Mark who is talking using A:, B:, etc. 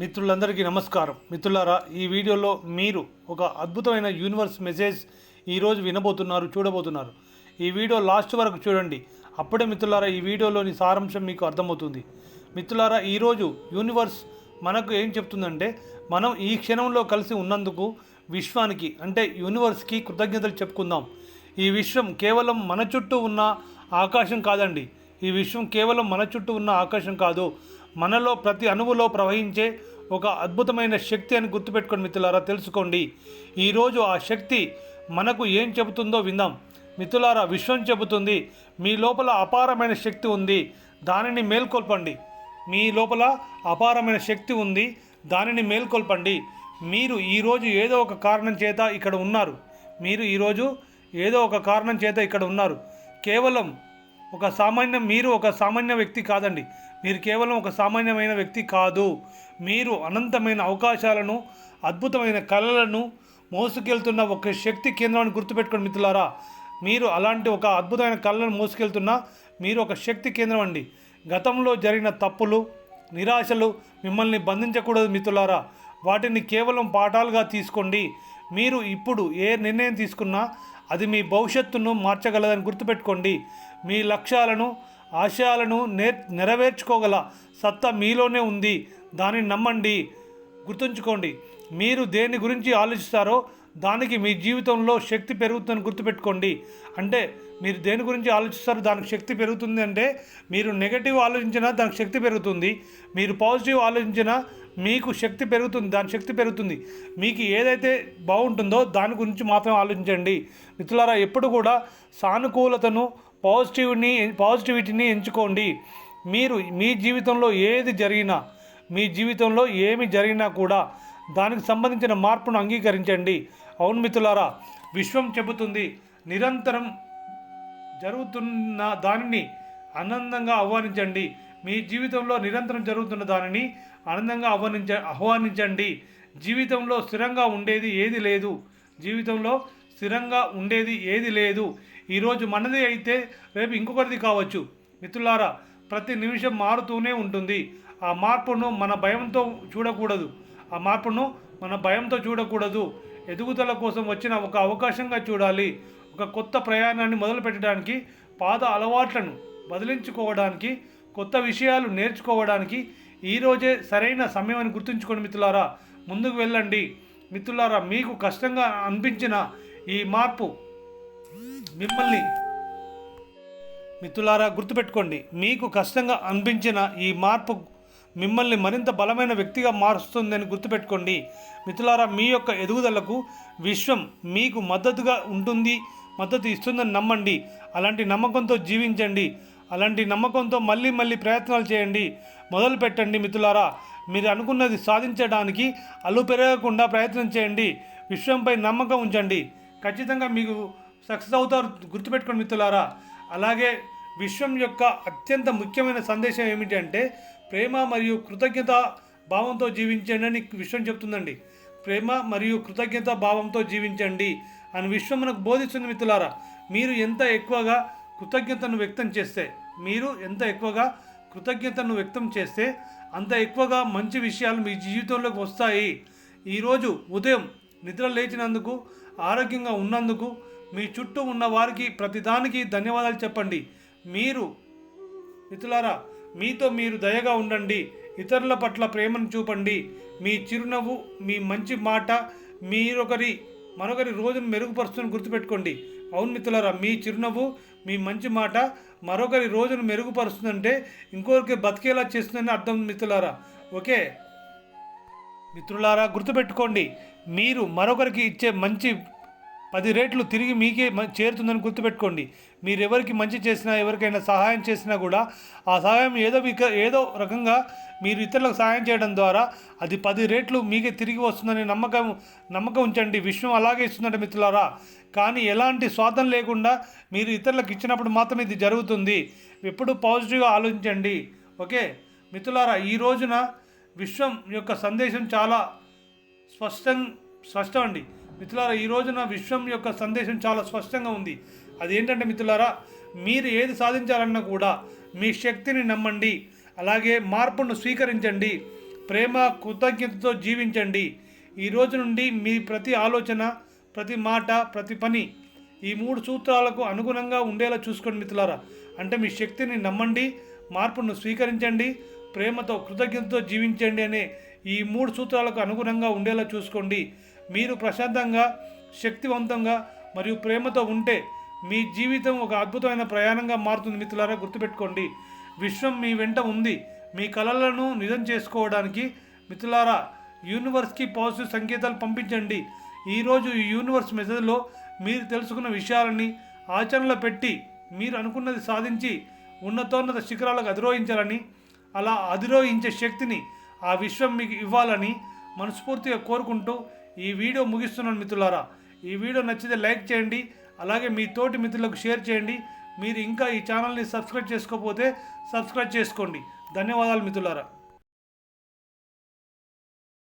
A: మిత్రులందరికీ నమస్కారం. మిత్రులారా ఈ వీడియోలో మీరు ఒక అద్భుతమైన యూనివర్స్ మెసేజ్ ఈరోజు వినబోతున్నారు చూడబోతున్నారు. ఈ వీడియో లాస్ట్ వరకు చూడండి. అప్పుడే మిత్రులారా ఈ వీడియోలోని సారాంశం మీకు అర్థమవుతుంది. మిత్రులారా ఈరోజు యూనివర్స్ మనకు ఏం చెప్తుందంటే మనం ఈ క్షణంలో కలిసి ఉన్నందుకు విశ్వానికి అంటే యూనివర్స్కి కృతజ్ఞతలు చెప్పుకుందాం. ఈ విశ్వం కేవలం మన చుట్టూ ఉన్న ఆకాశం కాదండి. ఈ విశ్వం కేవలం మన చుట్టూ ఉన్న ఆకాశం కాదు. మనలో ప్రతి అణువులో ప్రవహించే ఒక అద్భుతమైన శక్తి అని గుర్తుపెట్టుకోండి మిత్రులారా తెలుసుకోండి. ఈరోజు ఆ శక్తి మనకు ఏం చెబుతుందో విందాం. మిత్రులారా విశ్వం చెబుతుంది మీ లోపల అపారమైన శక్తి ఉంది దానిని మేల్కొల్పండి. మీ లోపల అపారమైన శక్తి ఉంది దానిని మేల్కొల్పండి. మీరు ఈరోజు ఏదో ఒక కారణం చేత ఇక్కడ ఉన్నారు. మీరు ఈరోజు ఏదో ఒక కారణం చేత ఇక్కడ ఉన్నారు. కేవలం ఒక సామాన్య మీరు ఒక సామాన్య వ్యక్తి కాదండి. మీరు కేవలం ఒక సామాన్యమైన వ్యక్తి కాదు. మీరు అనంతమైన అవకాశాలను అద్భుతమైన కళలను మోసుకెళ్తున్న ఒక శక్తి కేంద్రాన్ని గుర్తుపెట్టుకోండి మిత్రులారా. మీరు అలాంటి ఒక అద్భుతమైన కళలను మోసుకెళ్తున్న మీరు ఒక శక్తి కేంద్రం అండి. గతంలో జరిగిన తప్పులు నిరాశలు మిమ్మల్ని బంధించకూడదు మిత్రులారా. వాటిని కేవలం పాఠాలుగా తీసుకోండి. మీరు ఇప్పుడు ఏ నిర్ణయం తీసుకున్నా అది మీ భవిష్యత్తును మార్చగలదని గుర్తుపెట్టుకోండి. మీ లక్ష్యాలను ఆశయాలను నేర్ నెరవేర్చుకోగల సత్తా మీలోనే ఉంది. దానిని నమ్మండి. గుర్తుంచుకోండి మీరు దేని గురించి ఆలోచిస్తారో దానికి మీ జీవితంలో శక్తి పెరుగుతుందని గుర్తుపెట్టుకోండి. అంటే మీరు దేని గురించి ఆలోచిస్తారో దానికి శక్తి పెరుగుతుంది అంటే మీరు నెగటివ్ ఆలోచించినా దానికి శక్తి పెరుగుతుంది. మీరు పాజిటివ్ ఆలోచించినా మీకు శక్తి పెరుగుతుంది దాని శక్తి పెరుగుతుంది. మీకు ఏదైతే బాగుంటుందో దాని గురించి మాత్రం ఆలోచించండి. మిత్రులారా ఎప్పుడు కూడా సానుకూలతను పాజిటివ్ని పాజిటివిటీని ఎంచుకోండి. మీరు మీ జీవితంలో ఏది జరిగినా మీ జీవితంలో ఏమి జరిగినా కూడా దానికి సంబంధించిన మార్పును అంగీకరించండి. అవును మిత్రులారా విశ్వం చెబుతుంది నిరంతరం జరుగుతున్న దానిని ఆనందంగా ఆహ్వానించండి. మీ జీవితంలో నిరంతరం జరుగుతున్న దానిని ఆనందంగా ఆహ్వానించ ఆహ్వానించండి జీవితంలో స్థిరంగా ఉండేది ఏది లేదు. జీవితంలో స్థిరంగా ఉండేది ఏది లేదు. ఈరోజు మనది అయితే రేపు ఇంకొకరిది కావచ్చు. మిత్రులారా ప్రతి నిమిషం మారుతూనే ఉంటుంది. ఆ మార్పును మన భయంతో చూడకూడదు. ఆ మార్పును మన భయంతో చూడకూడదు. ఎదుగుదల కోసం వచ్చిన ఒక అవకాశంగా చూడాలి. ఒక కొత్త ప్రయాణాన్ని మొదలుపెట్టడానికి పాత అలవాట్లను బదిలించుకోవడానికి కొత్త విషయాలు నేర్చుకోవడానికి ఈరోజే సరైన సమయం అని గుర్తుంచుకోండి మిత్రులారా. ముందుకు వెళ్ళండి. మిత్రులారా మీకు కష్టంగా అనిపించిన ఈ మార్పు మిమ్మల్ని మిత్రులారా గుర్తుపెట్టుకోండి. మీకు కష్టంగా అనిపించిన ఈ మార్పు మిమ్మల్ని మరింత బలమైన వ్యక్తిగా మారుస్తుందని గుర్తుపెట్టుకోండి. మిత్రులారా మీ యొక్క ఎదుగుదలకు విశ్వం మీకు మద్దతుగా ఉంటుంది మద్దతు ఇస్తుందని నమ్మండి. అలాంటి నమ్మకంతో జీవించండి. అలాంటి నమ్మకంతో మళ్ళీ మళ్ళీ ప్రయత్నాలు చేయండి. మొదలు పెట్టండి మిత్రులారా. మీరు అనుకున్నది సాధించడానికి అల్లు పెరగకుండా ప్రయత్నం చేయండి. విశ్వంపై నమ్మకం ఉంచండి. ఖచ్చితంగా మీకు సక్సెస్ అవుతారు గుర్తుపెట్టుకోండి మిత్రులారా. అలాగే విశ్వం యొక్క అత్యంత ముఖ్యమైన సందేశం ఏమిటంటే ప్రేమ మరియు కృతజ్ఞత భావంతో జీవించండి అని విశ్వం చెప్తుందండి. ప్రేమ మరియు కృతజ్ఞత భావంతో జీవించండి అని విశ్వం మనకు బోధిస్తుంది మిత్రులారా. మీరు ఎంత ఎక్కువగా కృతజ్ఞతను వ్యక్తం చేస్తే మీరు ఎంత ఎక్కువగా కృతజ్ఞతను వ్యక్తం చేస్తే అంత ఎక్కువగా మంచి విషయాలు మీ జీవితంలోకి వస్తాయి. ఈరోజు ఉదయం నిద్ర లేచినందుకు ఆరోగ్యంగా ఉన్నందుకు మీ చుట్టూ ఉన్న వారికి ప్రతిదానికి ధన్యవాదాలు చెప్పండి. మీరు మిత్రులారా మీతో మీరు దయగా ఉండండి. ఇతరుల పట్ల ప్రేమను చూపండి. మీ చిరునవ్వు మీ మంచి మాట మీరొకరి మరొకరి రోజును మెరుగుపరుస్తుని గుర్తుపెట్టుకోండి. అవును మిత్రులారా మీ చిరునవ్వు మీ మంచి మాట మరొకరి రోజును మెరుగుపరుస్తుందంటే ఇంకొకరికి బతికేలా చేస్తుందని అర్థం మిత్రులారా. ఓకే? మిత్రులారా గుర్తుపెట్టుకోండి మీరు మరొకరికి ఇచ్చే మంచి పది రేట్లు తిరిగి మీకే మ- చేరుతుందని గుర్తుపెట్టుకోండి. మీరు ఎవరికి మంచి చేసినా ఎవరికైనా సహాయం చేసినా కూడా ఆ సహాయం ఏదో ఇక ఏదో రకంగా మీరు ఇతరులకు సహాయం చేయడం ద్వారా అది పది రేట్లు మీకే తిరిగి వస్తుందని నమ్మకం నమ్మకం ఉంచండి. విశ్వం అలాగే ఇస్తుందంటే మిత్రులారా. కానీ ఎలాంటి స్వార్థం లేకుండా మీరు ఇతరులకు ఇచ్చినప్పుడు మాత్రమే ఇది జరుగుతుంది. ఎప్పుడు పాజిటివ్గా ఆలోచించండి. ఓకే? మిత్రులారా ఈ రోజున విశ్వం యొక్క సందేశం చాలా స్పష్టం స్పష్టం అండి. మిత్రులారా ఈ రోజున విశ్వం యొక్క సందేశం చాలా స్పష్టంగా ఉంది. అది ఏంటంటే మిత్రులారా మీరు ఏది సాధించాలన్నా కూడా మీ శక్తిని నమ్మండి అలాగే మార్పును స్వీకరించండి ప్రేమ కృతజ్ఞతతో జీవించండి. ఈ రోజు నుండి మీ ప్రతి ఆలోచన ప్రతి మాట ప్రతి పని ఈ మూడు సూత్రాలకు అనుగుణంగా ఉండేలా చూసుకోండి మిత్రులారా. అంటే మీ శక్తిని నమ్మండి మార్పును స్వీకరించండి ప్రేమతో కృతజ్ఞతతో జీవించండి అనే ఈ మూడు సూత్రాలకు అనుగుణంగా ఉండేలా చూసుకోండి. మీరు ప్రశాంతంగా శక్తివంతంగా మరియు ప్రేమతో ఉంటే మీ జీవితం ఒక అద్భుతమైన ప్రయాణంగా మారుతుంది మిత్రులారా గుర్తుపెట్టుకోండి. విశ్వం మీ వెంట ఉంది. మీ కలలను నిజం చేసుకోవడానికి మిత్రులారా యూనివర్స్కి పాజిటివ్ సంకేతాలు పంపించండి. ఈరోజు ఈ యూనివర్స్ మెసేజ్లో మీరు తెలుసుకున్న విషయాలని ఆచరణలో పెట్టి మీరు అనుకున్నది సాధించి ఉన్నతోన్నత శిఖరాలకు అధిరోహించాలని అలా అధిరోహించే శక్తిని ఆ విశ్వం మీకు ఇవ్వాలని మనస్ఫూర్తిగా కోరుకుంటూ ఈ వీడియో ముగిస్తున్నాను మిత్రులారా. ఈ వీడియో నచ్చితే లైక్ చేయండి అలాగే మీ తోటి మిత్రులకు షేర్ చేయండి. మీరు ఇంకా ఈ ఛానల్ని సబ్స్క్రైబ్ చేసుకోకపోతే సబ్స్క్రైబ్ చేసుకోండి. ధన్యవాదాలు మిత్రులారా.